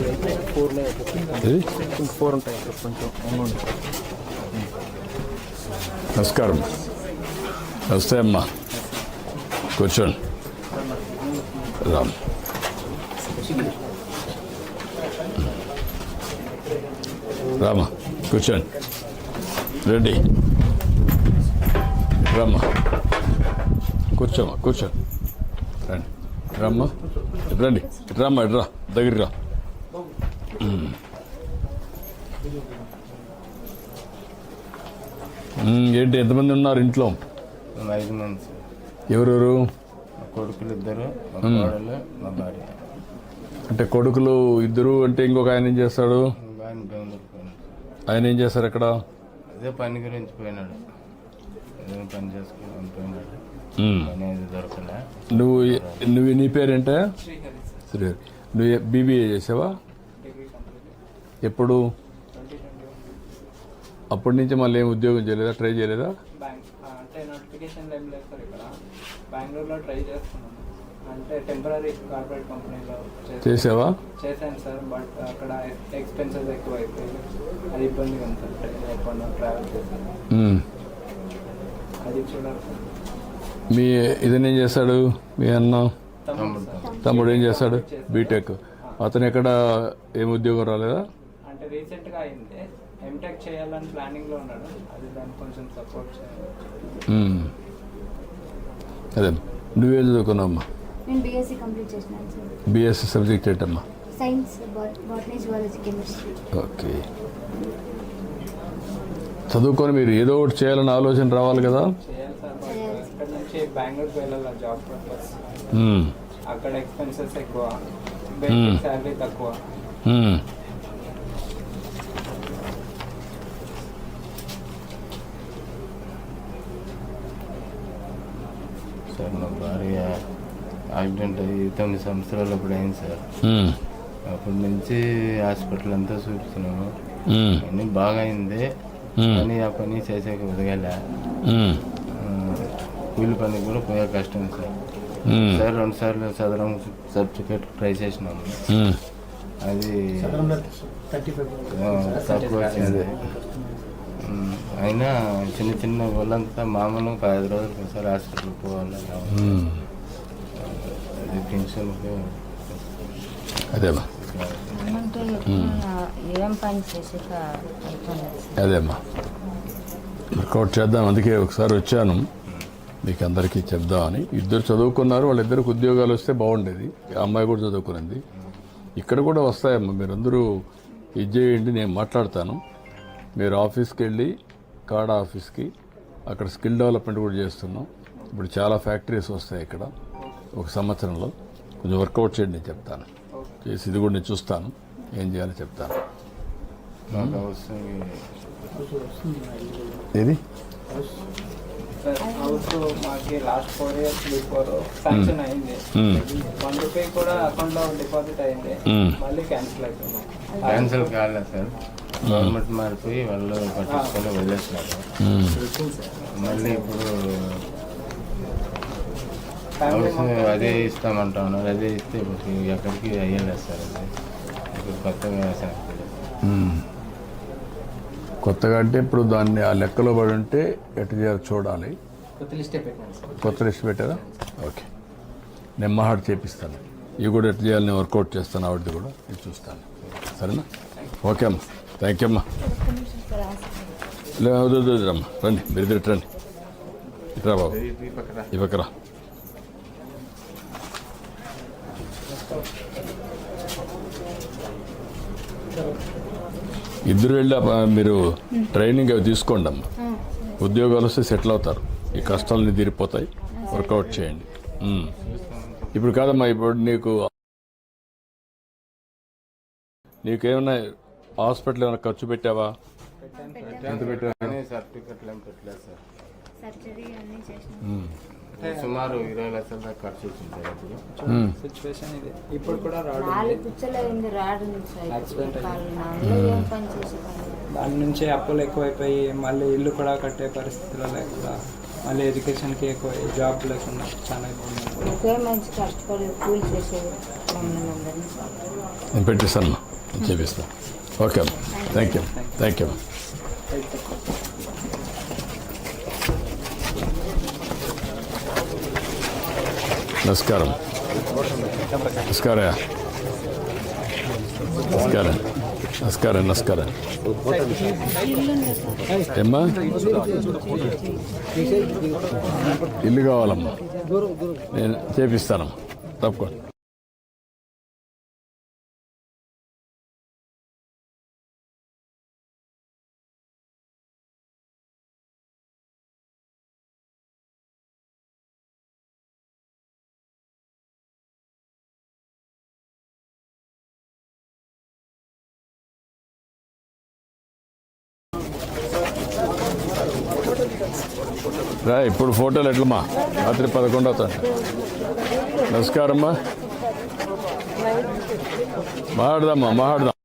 ఇవైతే ఫోర్లో ఫోర్ ఉంటాయి కొంచెం నమస్కారం. నమస్తే అమ్మా. కూర్చోండి. రామ్. రామా కూర్చోండి. రెడ్డి రమ్మా కూర్చోమ్మా కూర్చోండి. రండి. రమ్మా రండి. రమ్మా ఇటు రా దగ్గర రా. ఏంటి ఎంతమంది ఉన్నారు ఇంట్లో? ఐదు మంది. ఎవరెవరు? కొడుకులు ఇద్దరు భార్య. అంటే కొడుకులు ఇద్దరు అంటే ఇంకొక ఆయన ఏం చేస్తాడు? ఆయన ఏం చేస్తారు అక్కడ? అదే పని గురించి పోయినాడు. పని చేసుకుని పోయినాడు. నువ్వు నువ్వు నీ పేరేంటే? శ్రీహరి. నువ్వు బీబీఏ చేసావా? ఎప్పుడు? అప్పటి నుంచి మళ్ళీ ఏం ఉద్యోగం చేయలేదా? ట్రై చేయలేదా? బ్యాంక్ అంటే నోటిఫికేషన్ ఏం లేదు సార్ ఇక్కడ. బెంగళూరులో ట్రై చేస్తున్నాను. అంటే టెంపరీ కార్పొరేట్ కంపెనీలో చేసి- చేసావా? చేశాను సార్ బట్ అక్కడ ఎక్స్పెన్సెస్ ఎక్కువ అయిపోయి అది ఇబ్బందిగా ఉంది సార్ ట్రైన్ ఎప్పుడు ట్రావెల్ చేశాను. ఉమ్. అది చూడాలి సార్. మీ ఇతను ఏం చేస్తాడు? మీ అన్న? తమ్ముడు ఏం చేస్తాడు? బీటెక్ అతను ఎక్కడ? ఏం ఉద్యోగం రాలేదా? రీసెంట్గా అయింది. ఎంటెక్ చేయాలని ప్లానింగ్లో ఉన్నాడు. అది దాన్ని కొంచెం సపోర్ట్ చేయాలి. అదే నువ్వేం చదువుకున్నావమ్మా నేను బీఎస్సీ కంప్లీట్ చేసినాను సార్ బీఎస్సీ సబ్జెక్ట్ ఏంటమ్మా? Science botany zoology chemistry okay. చదువుకొని మీరు ఏదో ఒకటి చేయాలని ఆలోచన రావాలి కదా? బెంగళూరుకి వెళ్ళాలి జాబ్ పర్పస్. అక్కడ ఎక్స్పెన్సెస్ ఎక్కువ. బేసిక్ శాలరీ తక్కువ. సార్ మా భార్య యాక్సిడెంట్ అయ్యి తొమ్మిది సంవత్సరాలు అప్పుడు అయింది సార్. అప్పటి నుంచి హాస్పిటల్ అంతా చూస్తున్నాము ఉమ్. అన్నీ బాగా అయింది. పని ఆ పని చేసేకి ఉదగలే. కూలి పనికి కూడా పోయే కష్టం సార్. సార్ రెండు సార్లు చదరం సర్టిఫికేట్ ట్రై చేసినాము. అది తక్కువ వచ్చింది అయినా చిన్న చిన్న వాళ్ళంతా మామూలుగా పది రోజులకు ఒకసారి హాస్పిటల్కి పోవాలి రావాలి. ఉమ్. అది టెన్షన్కి అదేమ్మా ఏం పని వర్కౌట్ చేద్దాం అందుకే ఒకసారి వచ్చాను. మీకు అందరికీ చెప్దామని. ఇద్దరు చదువుకున్నారు వాళ్ళిద్దరికి ఉద్యోగాలు వస్తే బాగుండేది. అమ్మాయి కూడా చదువుకునింది. ఇక్కడ కూడా వస్తాయమ్మా. మీరందరూ ఇది చేయండి నేను మాట్లాడతాను. మీరు ఆఫీస్కి వెళ్ళి కాడా ఆఫీస్కి అక్కడ స్కిల్ డెవలప్మెంట్ కూడా చేస్తున్నాం. ఇప్పుడు చాలా ఫ్యాక్టరీస్ వస్తాయి ఇక్కడ ఒక సంవత్సరంలో. కొంచెం వర్కౌట్ చేయండి నేను చెప్తాను. చేసి ఇది కూడా నేను చూస్తాను ఏం చేయాలో చెప్తాను. ఏది? సార్ హౌస్ మాకి last four years before sanction అయింది. మ్మ్. వన్ రూపీ కూడా అకౌంట్లో డిపాజిట్ అయింది. మళ్ళీ క్యాన్సిల్ అవుతుంది క్యాన్సిల్ కాలేదు సార్. గవర్నమెంట్ మారిపోయి వాళ్ళు పట్టించుకొని వదిలేసినారు మళ్ళీ ఇప్పుడు అదే ఇస్తామంటా ఉన్నారు అదే ఇస్తే ఇప్పుడు ఎక్కడికి అయ్యలేదు సార్ అది. ఇప్పుడు కొత్తగా శాంక్షన్ మ్మ్. కొత్తగా అంటే ఇప్పుడు దాన్ని ఆ లెక్కలో పడి ఉంటే ఎటు చేయాలో చూడాలి. కొత్త లిస్టే కొత్త పెట్టారా? ఓకే. నేను మహాడ్ చేపిస్తాను. ఇవి కూడా ఎటు చేయాలి నేను వర్కౌట్ చేస్తాను. ఆవిడది కూడా. ఇది చూస్తాను. సరేనా? ఓకే అమ్మా. థ్యాంక్ యూ అమ్మా. లే, వద్దు, వద్దు, రండి మీరు ఇద్దరు రండి. ఇట్రా బాబు. ఈ పక్కరా ఇద్దరు వెళ్ళి మీరు ట్రైనింగ్ అవి తీసుకోండి అమ్మా. ఉద్యోగాలు వస్తే సెటిల్ అవుతారు. ఈ కష్టాలన్నీ తీరిపోతాయి. వర్కౌట్ చేయండి. ఇప్పుడు కాదమ్మా ఇప్పుడు నీకు నీకేమైనా హాస్పిటల్ ఏమైనా ఖర్చు పెట్టావా? ఎంత పెట్టావా కానీ సర్టిఫికెట్లు ఏం పెట్టలేదు సార్ సర్జరీ అన్నీ చేసిన. ఉమ్. సుమారు ఇరవై లక్షల దాకా ఖర్చు వచ్చింది సార్ అప్పుడు ఉమ్. సిచ్యువేషన్ ఇది. ఇప్పుడు కూడా రాడు పుచ్చలైంది రాడు దాని నుంచి అప్పులు ఎక్కువైపోయి మళ్ళీ ఇల్లు కూడా కట్టే పరిస్థితిలో లేకుండా మళ్ళీ ఎడ్యుకేషన్కి ఎక్కువ జాబ్ లేకుండా చాలా ఇబ్బంది ఉంది. ఒకే మంచి కష్టపడి కూలి చేసేది మమ్మల్ని అందరినీ నేను పెట్టేస్తాను చేపిస్తాం. Okay thank you thank you నమస్కారం నమస్కారం నమస్కారం నమస్కారం నమస్కారం ఏమ్మా ఇల్లు కావాలమ్మా. నేను చేపిస్తాను తప్పకుండా. రా ఇప్పుడు ఫోటోలు ఎట్లమ్మా? రాత్రి పదకొండు అవుతాయి నమస్కారమ్మా. మాట్లాడదామ్మా మాట్లాడదాం.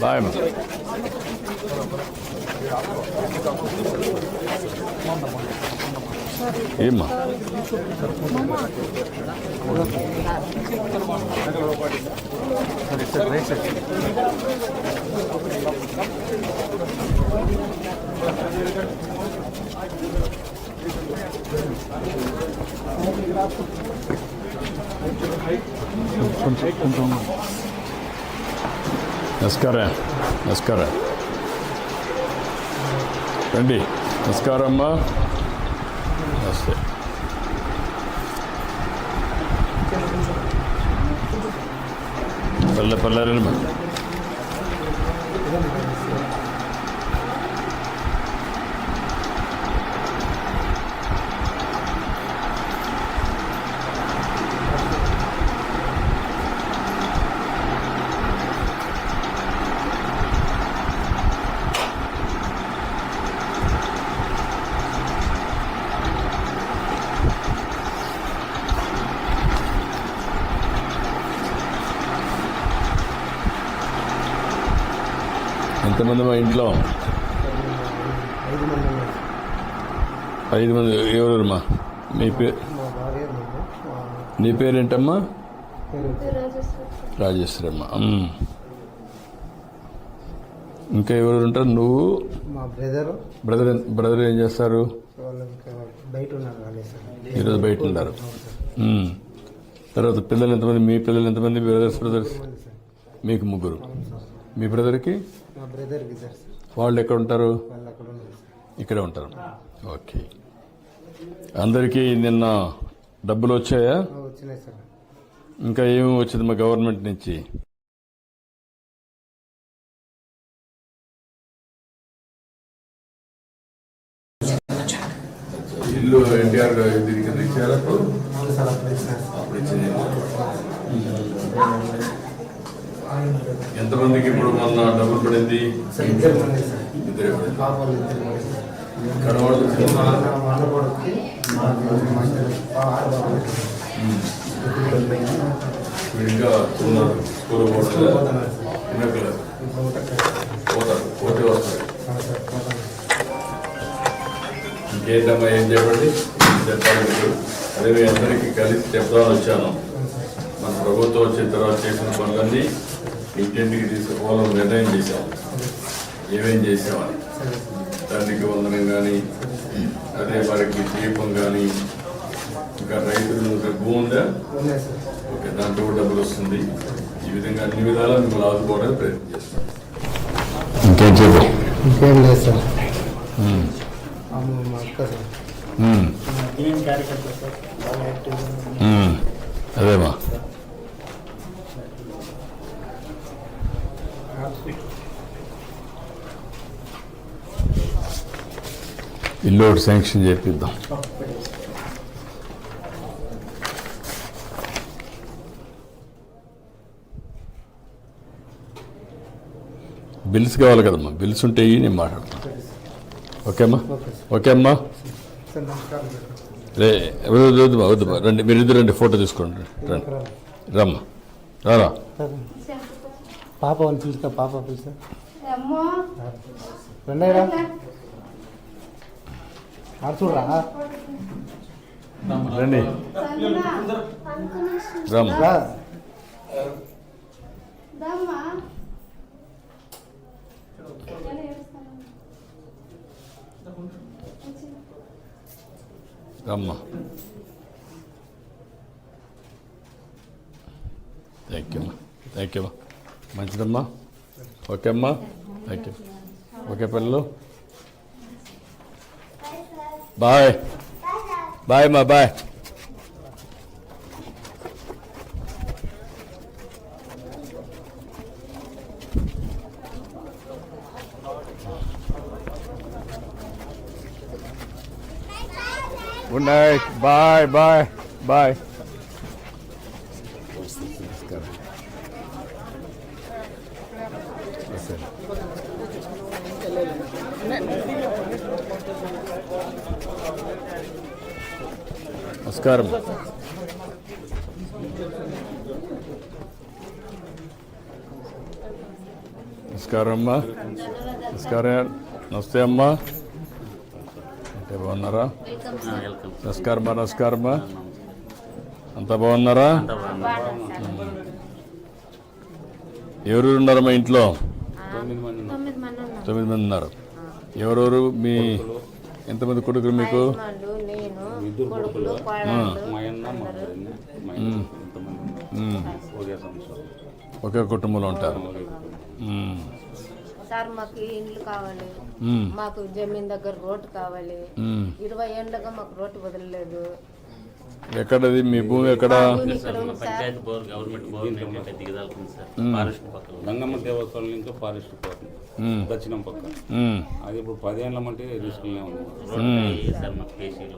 బాయ్ అమ్మా ఏమ్మా నమస్కారం నమస్కారం రండి నమస్కారం అమ్మా నమస్తే పల్లె పల్లెరమ్మా ఎంతమంది మా ఇంట్లో. ఐదు మంది మంది ఎవరమ్మా మీ పేరు నీ పేరేంటమ్మా? పేరు రాజేశ్వరమ్మ. ఇంకా ఎవరు ఉంటారు? నువ్వు? మా బ్రదర్. బ్రదర్ బ్రదర్ ఏం చేస్తారు? బయట ఈరోజు బయట ఉన్నారు. తర్వాత పిల్లలు ఎంతమంది? మీ పిల్లలు ఎంతమంది? Brothers brothers? మీకు ముగ్గురు. మీ బ్రదర్కి? వాళ్ళు ఎక్కడ ఉంటారు? ఇక్కడే ఉంటారు. ఓకే. అందరికీ నిన్న డబ్బులు వచ్చాయా? ఇంకా ఏమి వచ్చింది మా గవర్నమెంట్ నుంచి? ఇల్లు ఎన్టీఆర్ ఇచ్చారా అప్పుడు ఇచ్చింది ఎంతమందికి ఇప్పుడు మొన్న డబ్బులు పడింది? విడిగా ఉన్నారు. స్కూల్ పోతారు పోతారు. పోతే వస్తారు. ఇంకేంటమ్మా ఏం చెప్పండి? చెప్పాలి అదే మీ అందరికీ కలిసి చెప్దామని వచ్చాను. మన ప్రభుత్వం వచ్చిన తర్వాత చేసిన పనులన్నీ ఇంటింటికి తీసుకుపోవాలని నిర్ణయం చేశాం. ఏమేం చేసామని తండ్రికి వందనం కానీ అదే వారికి దీపం కానీ ఇంకా రైతులు ఇంకా భూమి ఉందా ఓకే దాంట్లో డబ్బులు వస్తుంది. ఈ విధంగా అన్ని విధాలా మిమ్మల్ని ఆదుకోవడానికి ప్రయత్నం చేస్తాం. ఇంకేం చెప్పు? ఇంకేం లేదు సార్. అమ్మ ఇల్లు శాంక్షన్ చేపిద్దాం. బిల్స్ కావాలి కదమ్మా బిల్స్ ఉంటే నేను మాట్లాడతాను ఓకేమ్మా? ఓకేమ్మా? రే వద్దుమా వద్దుమా రండి మీరు ఇద్దరు రండి ఫోటో తీసుకోండి రండి. రమ్మా రారా? పాప పిలుస్తా పాప పిలుస్తా. రండి. రమ్మా. రా. రమ్మా. థ్యాంక్ యూ అమ్మా థ్యాంక్ యూ అమ్మా మంచిదమ్మా. ఓకే అమ్మా. థ్యాంక్ యూ ఓకే పిల్లలు. bà ơi mà bà ơi. Good night. Bye, bye, bye. నమస్కారం నమస్కారం అమ్మా నమస్కారం నమస్తే అమ్మా అంటే బాగున్నారా నమస్కారం నమస్కారమ్మా అంతా బాగున్నారా ఎవరు ఉన్నారు మా ఇంట్లో తొమ్మిది మంది ఉన్నారు ఎవరెవరు మీ ఎంతమంది కొడుకులు మీకు. ఒకే కుటుంబంలో ఉంటారు. సార్ మాకు ఇండ్లు కావాలి. మాకు జమీన్ దగ్గర రోడ్డు కావాలి. ఇరవై ఏళ్ళగా మాకు రోడ్డు వదలలేదు ఎక్కడది? మీ భూమి ఎక్కడ? పంచాయత్ బోర్ గవర్నమెంట్ బోర్ అయితే దిగదాల్సింది సార్. ఫారెస్ట్ పక్కన గంగమ్మ దేవస్థానం నుంచి ఫారెస్ట్ పోతుంది మ్మ్. దక్షిణం పక్క మ్మ్. అది ఇప్పుడు పదేళ్ళ మాకు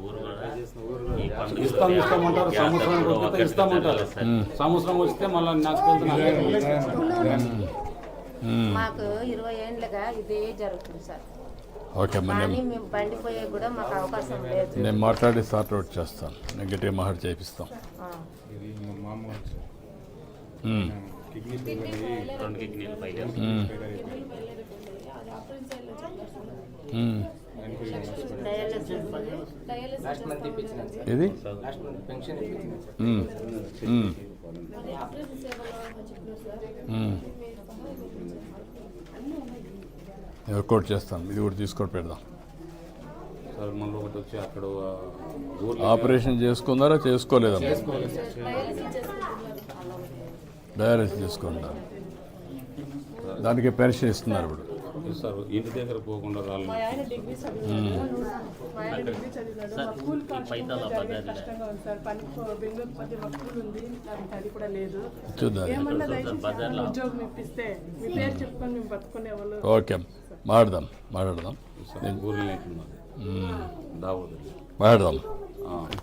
ఊరు కూడా ఇస్తాం ఇస్తామంటారు సంవత్సరానికి వస్తే ఇస్తామంటారు సంవత్సరం వస్తే మళ్ళీ నాకు మ్మ్. మాకు ఇరవై ఏళ్ళగా ఇదే జరుగుతుంది సార్. ఓకే అమ్మా కానీ నేను మేము బండిపోయే కూడా మాకు అవకాశం లేదు. నేను మాట్లాడి సార్ట్ అవుట్ చేస్తాను. చేపిస్తాం ఆ. మ్మ్. రెండు కిడ్నీలు. డయాలసిస్ లాస్ట్ మంత్ ఇప్పించినాను సార్ ఇది లాస్ట్ మంత్ పెన్షన్ ఇప్పించినాను సార్. వర్కౌట్ చేస్తాం. ఇది కూడా తీసుకొని పెడదాం. సార్ ఒకటి వచ్చి అక్కడ ఆపరేషన్ చేసుకున్నారా? చేసుకోలేదమ్మా డయాలసిస్ చేసుకుంటారు దానికి పెన్షన్ ఇస్తున్నారు ఇప్పుడు. ఇంటి దగ్గర పోకుండా చూద్దాం. ఓకే. మాట్లాడదాం మాట్లాడదాం. ఇస్తారు ఊరిలో. దావదు మాట్లాడదాం.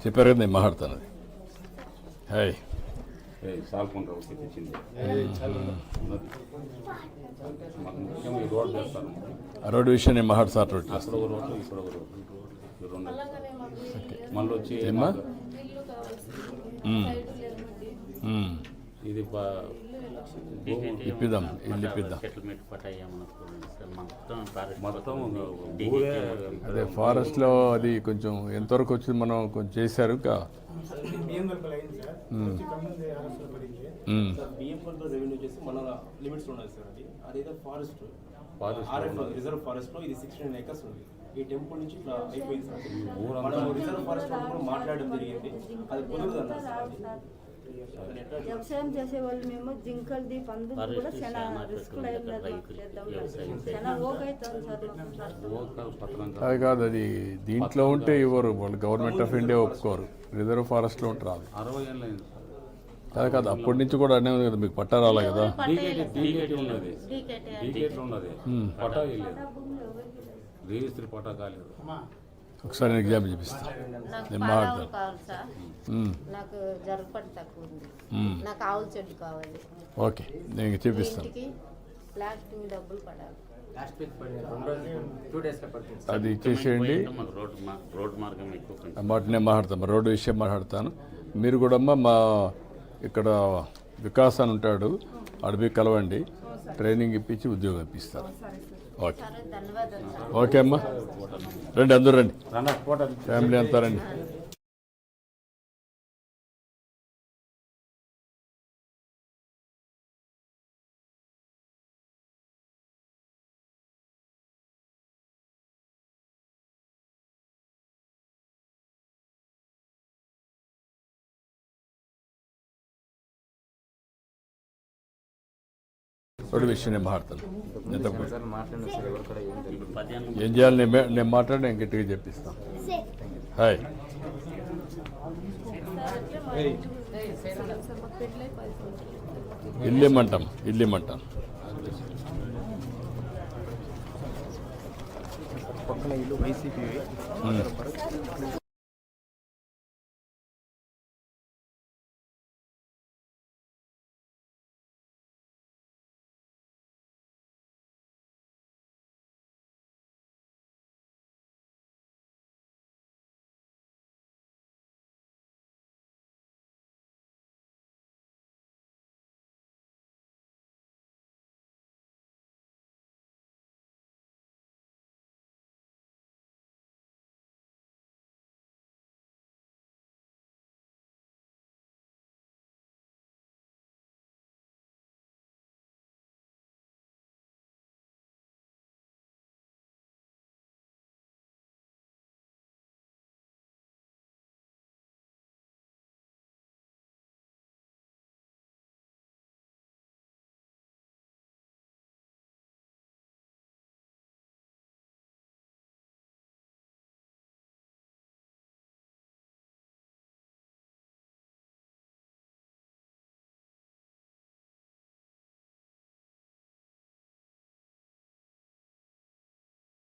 చెప్పారు కదా నేను మాట్లాడతాను అది హాయ్ ఒకటి తెచ్చింది. రోడ్ చేస్తాను ఆ రోడ్డు విషయం నేను మాట్లాడి సార్ట్ అవుట్ చేస్తాను అక్కడ ఒక రోడ్డు ఇక్కడ ఒక రోడ్డు. ఈ రెండు. మళ్ళీ వచ్చి ఏమ్మా? మ్మ్. మ్మ్. ఇది బా- ఇప్పిద్దాం ఇల్లు ఇప్పిద్దాం మొత్తం అదే ఫారెస్ట్లో అది కొంచెం ఎంతవరకు వచ్చింది మనం కొంచెం చేశారు ఇంకా. రిజర్వ్ ఫారెస్ట్లో ఇది సిక్స్టీన్ ఏకర్స్ ఉంది. ఈ టెంపుల్ నుంచి ఇట్లా అయిపోయింది సార్. మనం రిజర్వ్ ఫారెస్ట్ మాట్లాడడం జరిగింది. అది కుదరదు అన్నారు సార్ వ్యవసాయం చేసే వాళ్ళు మేము జింకలది పందులు కూడా ఫారెస్ట్ చాలా రిస్క్ అది కాదు అది దీంట్లో ఉంటే ఇవ్వరు వాళ్ళు గవర్నమెంట్ ఆఫ్ ఇండియా ఒప్పుకోరు. రిజర్వ్ ఫారెస్ట్లో ఉంటే రాదు. అది కాదు అప్పటి నుంచి కూడా అనే ఉంది కదా మీకు పట్టా రాలే కదా? డీకేటీ డీకేటీ ఉన్నది. డీకేటీ ఉన్నది. పటా లేదు. రిజిస్ట్రీ పటా కాలేదు. ఒకసారి నేను ఎగ్జామ్ చూపిస్తాను నాకు నేను మాట్లాడతాను కావాలి సార్. మ్మ్. నాకు జరగపడి తక్కువ ఉంది. మ్మ్. నాకు ఆవుల చెట్టు కావాలి. ఓకే నేను చూపిస్తాను. ఇంటికి ప్లాస్టింగ్ డబ్బులు పడాలి. లాస్ట్ వీక్ పడింది రెండు రోజులు టూ డేస్లో పడుతుంది అది ఇచ్చేసేయండి మాకు రోడ్ మా రోడ్ మార్గం ఎక్కువ కొంచెం. ఆ మాట నేను మాట్లాడతాను రోడ్డు విషయం మాట్లాడతాను. మీరు కూడా అమ్మ మా ఇక్కడ వికాస్ అని ఉంటాడు అడవి కలవండి. ట్రైనింగ్ ఇప్పించి ఉద్యోగం ఇప్పిస్తాను ఓకే. ఓకే అమ్మా. రండి అందరూ రండి. ఫ్యామిలీ అంతా రండి. రోడ్డు విషయం నేను మాట్లాడతాను. కూడా ఏం చేయాలి? నేను నేను మాట్లాడి నేను గట్టిగా చెప్పిస్తాను. హాయ్. ఇల్లు ఇమ్మంటాం ఇల్లు ఇమ్మంటాం పక్కన ఇల్లు వైసీపీ